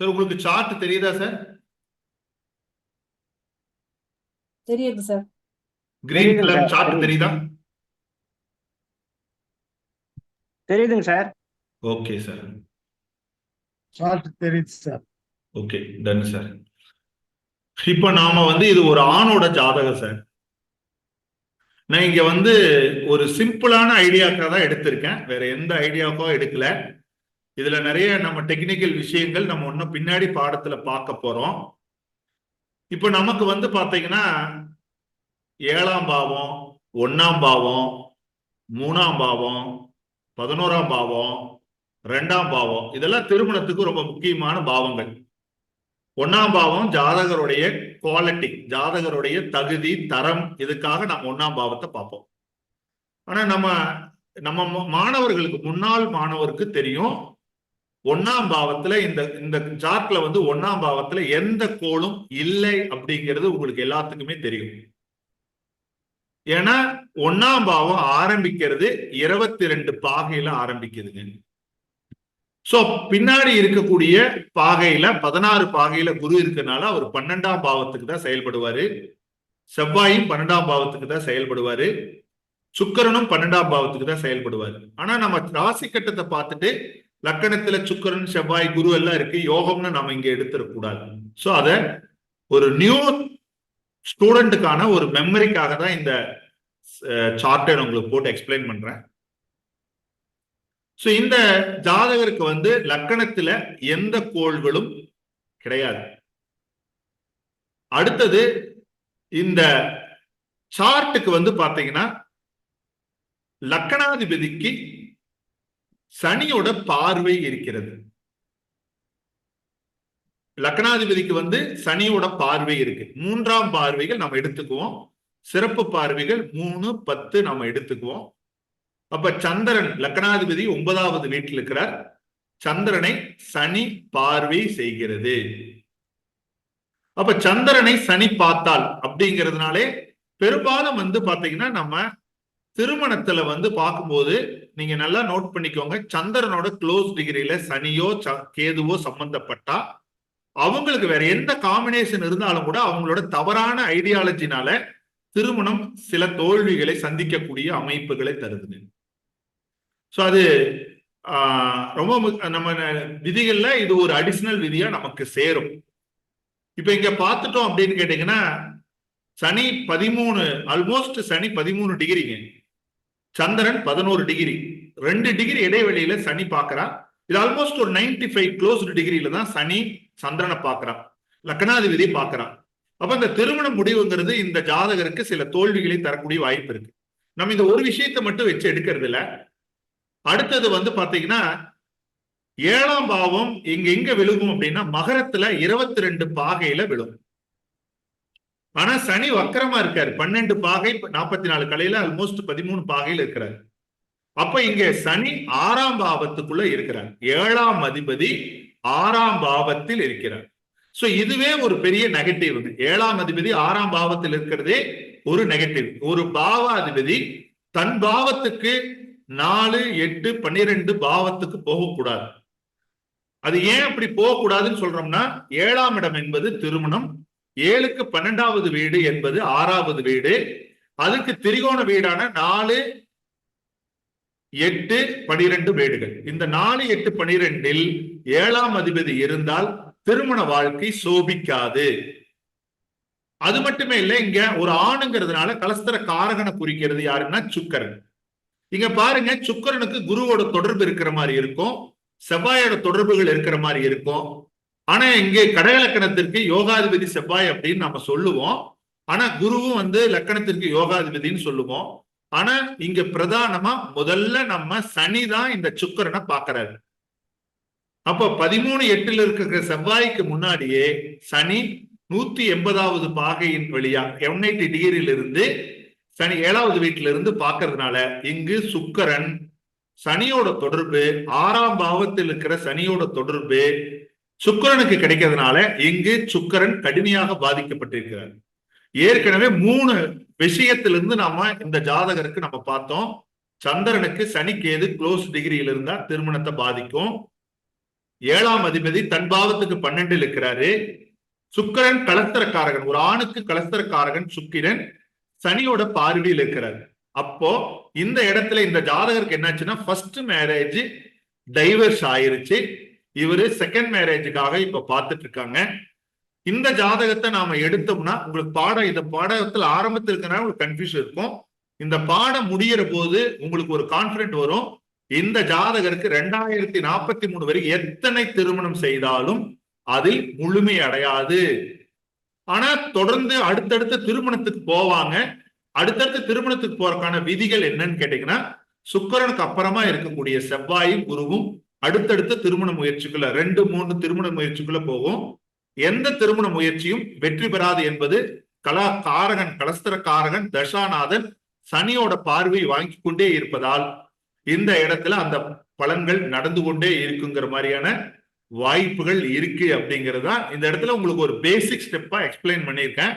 Sir உங்களுக்கு chart தெரியுதா sir? தெரியுது sir. Green colour sir, chart தெரியுது. தெரியுதா? தெரியுதுங்க சார். Okay sir. சார்ட் தெரியுது சார். Okay done sir. இப்போ நாம வந்து இது ஒரு ஆணோட ஜாதகம் சார். நான் இங்க வந்து ஒரு சிம்பிளான ஐடியாக்காக தான் எடுத்திருக்கேன். வேற எந்த ஐடியாவுக்கும் எடுக்கல. இதுல நிறைய நம்ம டெக்னிக்கல் விஷயங்கள் நம்ம இன்னும் பின்னாடி பாடத்துல பார்க்க போறோம். இப்போ நமக்கு வந்து பாத்தீங்கன்னா ஏழாம் பாவம் ஒன்னாம் பாவம் மூணாம் பாவம் பதினோராம் பாவம் ரெண்டாம் பாவம் இதெல்லாம் திருமணத்துக்கு ரொம்ப முக்கியமான பாவங்கள். ஒன்னாம் பாவம் ஜாதகருடைய குவாலிட்டி ஜாதகருடைய தகுதி தரம் இதுக்காக நம்ம ஒன்னாம் பாவத்தை பார்ப்போம். ஆனா நம்ம நம்ம மாணவர்களுக்கு முன்னாள் மாணவருக்கு தெரியும் ஒன்னாம் பாவத்துல இந்த இந்த சார்ட்ல வந்து ஒன்னாம் பாவத்துல எந்த கோளும் இல்லை அப்படிங்கிறது உங்களுக்கு எல்லாத்துக்குமே தெரியும். ஏன்னா ஒன்னாம் பாவம் ஆரம்பிக்கிறது இருபத்தி ரெண்டு பாகையில ஆரம்பிக்குதுங்க. சோ பின்னாடி இருக்கக்கூடிய பாகையில பதினாறு பாகையில குரு இருக்கனால அவர் பன்னெண்டாம் பாவத்துக்கு தான் செயல்படுவாரு. செவ்வாயும் பன்னெண்டாம் பாவத்துக்கு தான் செயல்படுவாரு. சுக்கரனும் பன்னெண்டாம் பாவத்துக்கு தான் செயல்படுவாரு. ஆனா நம்ம ராசி கட்டத்தை பார்த்துட்டு லக்கணத்துல சுக்கிரன் செவ்வாய் குரு எல்லாம் இருக்கு. யோகம்னு நம்ம இங்க எடுத்துடக்கூடாது சோ அத ஒரு நியூ ஸ்டூடெண்ட்டுக்கான ஒரு மெமரிக்காக தான் இந்த சார்ட்டை நான் உங்களுக்கு போட்டு எக்ஸ்பிளைன் பண்றேன். சோ இந்த ஜாதகருக்கு வந்து லக்கணத்துல எந்த கோள்களும் கிடையாது. அடுத்தது இந்த சார்ட்டுக்கு வந்து பாத்தீங்கன்னா லக்கணாதிபதிக்கு சனியோட பார்வை இருக்கிறது. லக்னாதிபதிக்கு வந்து சனியோட பார்வை இருக்கு. மூன்றாம் பார்வைகள் நம்ம எடுத்துக்குவோம். சிறப்பு பார்வைகள் மூணு பத்து நம்ம எடுத்துக்குவோம். அப்ப சந்திரன் லக்னாதிபதி ஒன்பதாவது வீட்டில் இருக்கிறார். சந்திரனை சனி பார்வை செய்கிறது. அப்ப சந்திரனை சனி பார்த்தால் அப்படிங்கிறதுனாலே பெரும்பாலும் வந்து பாத்தீங்கன்னா நம்ம திருமணத்துல வந்து பார்க்கும்போது நீங்க நல்லா நோட் பண்ணிக்கோங்க. சந்திரனோட க்ளோஸ் டிகிரியில சனியோ ச- கேதுவோ சம்பந்தப்பட்டா அவங்களுக்கு வேற எந்த காம்பினேஷன் இருந்தாலும் கூட அவங்களோட தவறான ஐடியாலஜினால திருமணம் சில தோல்விகளை சந்திக்கக்கூடிய அமைப்புகளை தருதுங்க சோ அது ரொம்ப மு- நம்ம விதிகள்ல இது ஒரு அடிஷனல் விதியா நமக்கு சேரும். இப்ப இங்க பார்த்துட்டோம் அப்படின்னு கேட்டீங்கன்னா சனி பதிமூணு ஆல்மோஸ்ட் சனி பதிமூணு டிகிரிங்க சந்திரன் பதினோரு டிகிரி ரெண்டு டிகிரி இடைவெளியில சனி பார்க்கறான். இது ஆல்மோஸ்ட் ஒரு 95 ஃபைவ் க்ளோஸ்டு டிகிரியில தான் சனி சந்திரனை பாக்குறான் லக்னாதிபதி பார்க்கறான். அப்ப இந்த திருமண முடிவுங்கிறது இந்த ஜாதகருக்கு சில தோல்விகளை தரக்கூடிய வாய்ப்பு இருக்கு. நம்ம இந்த ஒரு விஷயத்தை மட்டும் வச்சு எடுக்கிறது இல்ல அடுத்தது வந்து பாத்தீங்கன்னா ஏழாம் பாவம் இங்க எங்க விழுகும் அப்படின்னா மகரத்துல இருபத்தி ரெண்டு பாகையில விழுகும் ஆனா சனி வக்கரமா இருக்காரு. பன்னெண்டு பாகை நாற்பத்தி நாலு கலையில ஆல்மோஸ்ட் பதிமூணு பாகையில இருக்கிறார். அப்ப இங்க சனி ஆறாம் பாவத்துக்குள்ள இருக்கிறார். ஏழாம் அதிபதி ஆறாம் பாவத்தில் இருக்கிறார். சோ இதுவே ஒரு பெரிய நெகட்டிவ் ஏழாம் அதிபதி ஆறாம் பாவத்தில் இருக்கிறதே ஒரு நெகட்டிவ் ஒரு பாவாதிபதி தன் பாவத்துக்கு நாலு எட்டு பன்னிரெண்டு பாவத்துக்கு போகக்கூடாது. அது ஏன் அப்படி போகக்கூடாதுன்னு சொல்றோம்னா ஏழாம் இடம் என்பது திருமணம் ஏழுக்கு பன்னெண்டாவது வீடு என்பது ஆறாவது வீடு. அதுக்கு திரிகோண வீடான நாலு எட்டு பனிரெண்டு வீடுகள். இந்த நாலு எட்டு பனிரெண்டில் ஏழாம் அதிபதி இருந்தால் திருமண வாழ்க்கை சோபிக்காது. அது மட்டுமே இல்லை இங்க ஒரு ஆணுங்கிறதுனால கலஸ்தர காரகனை குறிக்கிறது யாருன்னா சுக்கரன். இங்க பாருங்க சுக்கரனுக்கு குருவோட தொடர்பு இருக்கிற மாதிரி இருக்கும் செவ்வாயோட தொடர்புகள் இருக்கிற மாதிரி இருக்கும். ஆனா இங்கே கடகலக்கணத்திற்கு யோகாதிபதி செவ்வாய் அப்படின்னு நம்ம சொல்லுவோம். ஆனா குருவும் வந்து லக்கணத்திற்கு யோகாதிபதின்னு சொல்லுவோம். ஆனா இங்க பிரதானமா முதல்ல நம்ம சனி தான் இந்த சுக்கரனை பாக்குறாரு அப்ப பதிமூணு எட்டுல இருக்கிற செவ்வாய்க்கு முன்னாடியே சனி நூத்தி எண்பதாவது பாகையின் வழியா எண்ணெய்டி டிகிரியில இருந்து சனி ஏழாவது வீட்டில இருந்து பாக்குறதுனால இங்கு சுக்கரன் சனியோட தொடர்பு ஆறாம் பாவத்தில் இருக்கிற சனியோட தொடர்பு சுக்கிரனுக்கு கிடைக்கிறதுனால இங்கு சுக்கரன் கடுமையாக பாதிக்கப்பட்டிருக்கிறார். ஏற்கனவே மூணு விஷயத்திலிருந்து நாம இந்த ஜாதகருக்கு நம்ம பார்த்தோம். சந்திரனுக்கு சனி கேது க்ளோஸ் டிகிரியில இருந்தா திருமணத்தை பாதிக்கும். ஏழாம் அதிபதி தன் பாவத்துக்கு பன்னெண்டில் இருக்கிறாரு. சுக்கரன் கலஸ்தரக்காரகன் ஒரு ஆணுக்கு கலஸ்தரக்காரகன் சுக்கிரன் சனியோட பார்வையில் இருக்கிறார். அப்போ இந்த இடத்துல இந்த ஜாதகருக்கு என்னாச்சுன்னா ஃபர்ஸ்ட் மேரேஜ் டைவர்ஸ் ஆயிருச்சு. இவரு செகண்ட் மேரேஜுக்காக இப்ப பார்த்துட்டு இருக்காங்க இந்த ஜாதகத்தை நாம எடுத்தோம்னா உங்களுக்கு பாடம் இந்த பாடத்துல ஆரம்பத்தில் இருக்கிறனால உங்களுக்கு கன்ஃபியூஷன் இருக்கும். இந்த பாடம் முடியிற போது உங்களுக்கு ஒரு கான்பிடன்ட் வரும். இந்த ஜாதகருக்கு ரெண்டாயிரத்தி நாற்பத்தி மூணு வரைக்கும் எத்தனை திருமணம் செய்தாலும் அதில் முழுமை அடையாது. ஆனா தொடர்ந்து அடுத்தடுத்த திருமணத்துக்கு போவாங்க. அடுத்தடுத்த திருமணத்துக்கு போறதுக்கான விதிகள் என்னன்னு கேட்டீங்கன்னா சுக்கரனுக்கு அப்புறமா இருக்கக்கூடிய செவ்வாயும் குருவும் அடுத்தடுத்த திருமண முயற்சிக்குள்ள ரெண்டு மூணு திருமண முயற்சிக்குள்ள போகும். எந்த திருமண முயற்சியும் வெற்றி பெறாது என்பது கலா காரகன் கலஸ்தரக்காரகன் தசாநாதன் சனியோட பார்வை வாங்கி கொண்டே இருப்பதால் இந்த இடத்துல அந்த பலன்கள் நடந்து கொண்டே இருக்குங்கிற மாதிரியான வாய்ப்புகள் இருக்கு அப்படிங்கிறது தான் இந்த இடத்துல உங்களுக்கு ஒரு பேசிக் ஸ்டெப்பா எக்ஸ்பிளைன் பண்ணியிருக்கேன்.